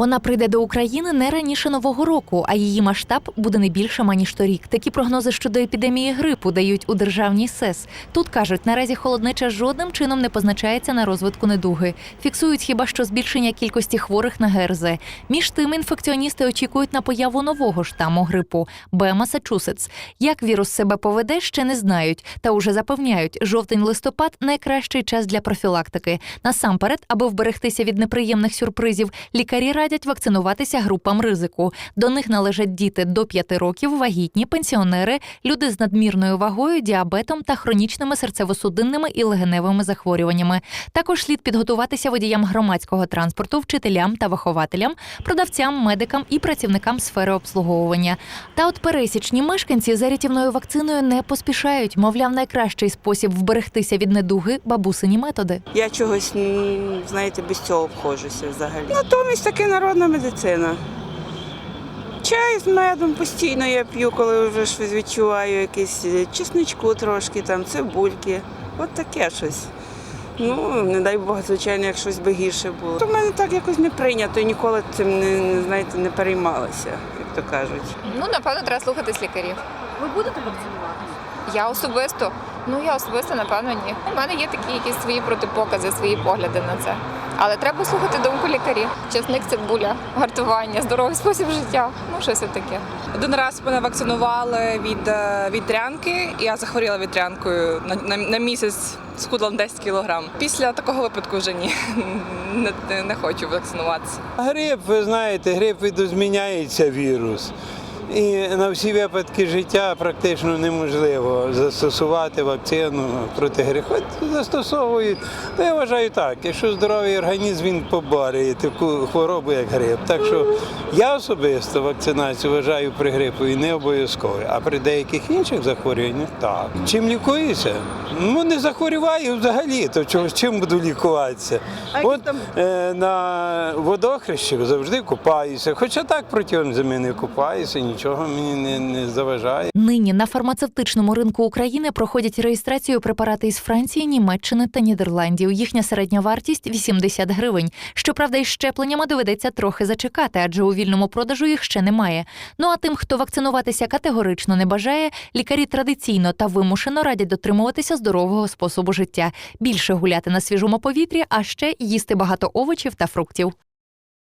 Вона прийде до України не раніше нового року, а її масштаб буде не більшим, аніж торік. Такі прогнози щодо епідемії грипу дають у державній СЕС. Тут кажуть, наразі холоднеча жодним чином не позначається на розвитку недуги. Фіксують хіба що збільшення кількості хворих на ГРЗ. Між тим, інфекціоністи очікують на появу нового штаму грипу Б Масачусетс. Як вірус себе поведе, ще не знають. Та уже запевняють, жовтень-листопад найкращий час для профілактики. Насамперед, аби вберегтися від неприємних сюрпризів, лікарі радять вакцинуватися групам ризику. До них належать діти до 5 років, вагітні, пенсіонери, люди з надмірною вагою, діабетом та хронічними серцево-судинними і легеневими захворюваннями. Також слід підготуватися водіям громадського транспорту, вчителям та вихователям, продавцям, медикам і працівникам сфери обслуговування. Та от пересічні мешканці за рятівною вакциною не поспішають. Мовляв, найкращий спосіб вберегтися від недуги бабусині методи. Я чогось, знаєте, без цього обходжуся взагалі. Натомість таки народна медицина. Чай з медом постійно я п'ю, коли вже щось відчуваю, якийсь е, чесничку трошки, там, цибульки. От таке щось. Ну, не дай Бог, звичайно, як щось би гірше було. То в мене так якось не прийнято і ніколи цим не, не, знаєте, не переймалася, як то кажуть. Ну, напевно, треба слухатись лікарів. Ви будете вакцинуватися? Я особисто, ну я особисто, напевно, ні. У мене є такі якісь свої протипокази, свої погляди на це. Але треба слухати думку лікарів. Чесник, цибуля, гартування, здоровий спосіб життя. Ну, щось таке. Один раз мене вакцинували від е, вітрянки. Я захворіла вітрянкою на, на, на місяць, схудла на 10 кілограм. Після такого випадку вже ні, не, не, не хочу вакцинуватися. Грип, ви знаєте, грип видозміняється вірус. І на всі випадки життя практично неможливо застосувати вакцину проти. Хоч Застосовують. То я вважаю так, якщо здоровий організм він поборює таку хворобу, як грип. Так що я особисто вакцинацію вважаю при грипові не обов'язковою, а при деяких інших захворюваннях так. Чим лікуюся? Ну не захворюваю взагалі, то чого чим буду лікуватися? От е, на водохрещах завжди купаюся. Хоча так протягом зими не купаюся, нічого мені не, не заважає. Нині на фармацевтичному ринку України проходять реєстрацію препарати із Франції, Німеччини та Нідерландів. Їхня середня вартість 80 гривень. Щоправда, із щепленнями доведеться трохи зачекати, адже у вільному продажу їх ще немає. Ну а тим, хто вакцинуватися категорично не бажає, лікарі традиційно та вимушено радять дотримуватися здорового способу життя, більше гуляти на свіжому повітрі, а ще їсти багато овочів та фруктів.